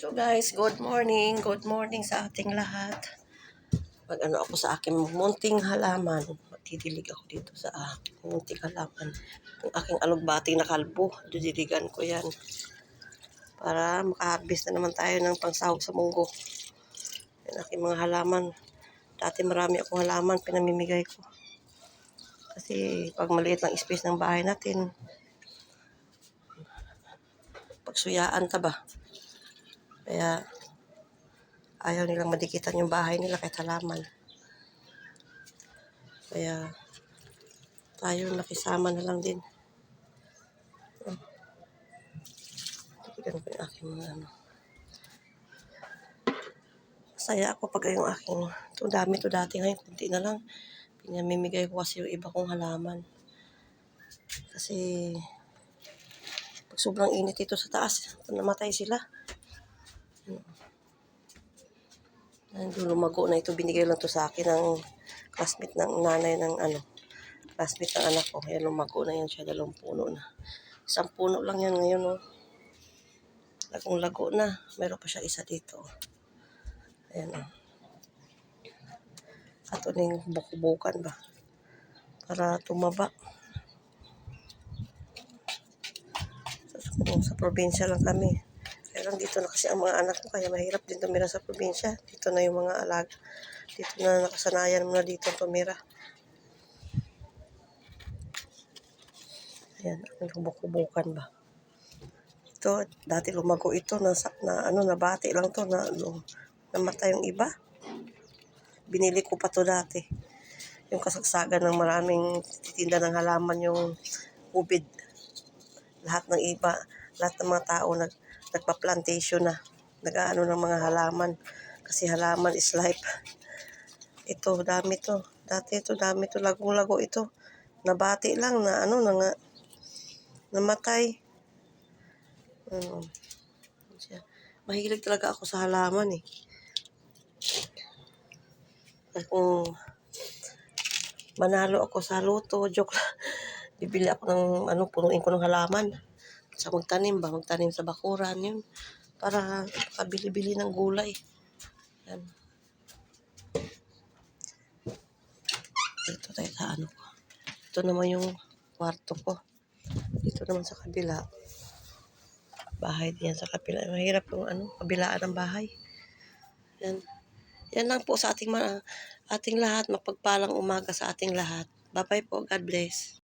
So guys, good morning. Good morning sa ating lahat. Pag ano ako sa aking munting halaman, matidilig ako dito sa aking munting halaman. Yung aking alugbati na kalbo, didiligan ko yan. Para makaharvest na naman tayo ng pangsahog sa munggo. Yan aking mga halaman. Dati marami akong halaman, pinamimigay ko. Kasi pag maliit lang space ng bahay natin, pagsuyaan ka ba? Kaya ayaw nilang madikitan yung bahay nila kahit halaman. Kaya tayo nakisama na lang din. Tigilan ko yung aking mga ano. Masaya ako pag yung aking, ito dami to dati ngayon, kunti na lang. Pinamimigay ko kasi yung iba kong halaman. Kasi pag sobrang init ito sa taas, namatay sila. Lumago na ito, binigay lang to sa akin ng classmate ng nanay ng ano, classmate ng anak ko. Yan, lumago na yan siya, dalawang puno na. Isang puno lang yan ngayon, oh. Lagong lago na. Meron pa siya isa dito. Ayan, oh. At uning bukubukan ba? Para tumaba. Sa, sa probinsya lang kami. Kaya dito na kasi ang mga anak ko, kaya mahirap din tumira sa probinsya. Dito na yung mga alag. Dito na nakasanayan mo na dito tumira. Ayan, ang kubukan ba? Ito, dati lumago ito, na, na ano, nabati lang to, na, no, namatay yung iba. Binili ko pa to dati. Yung kasagsagan ng maraming titinda ng halaman yung ubid. Lahat ng iba, lahat ng mga tao nag, nagpa-plantation na. Nag-ano ng mga halaman. Kasi halaman is life. Ito, dami to. Dati ito, dami to. Lagong-lago ito. Nabati lang na ano, na nga, namatay. Ano. Mahilig talaga ako sa halaman eh. Kung manalo ako sa loto, joke lang. Bibili ako ng ano, punuin ko ng halaman. Sa magtanim ba? Magtanim sa bakuran yun. Para makabili-bili ng gulay. Yan. Dito tayo sa ano ko. Ito naman yung kwarto ko. Dito naman sa kabila. Bahay diyan sa kabila. Mahirap yung ano, kabilaan ng bahay. Yan. Yan lang po sa ating, ating lahat. Mapagpalang umaga sa ating lahat. Bye-bye po. God bless.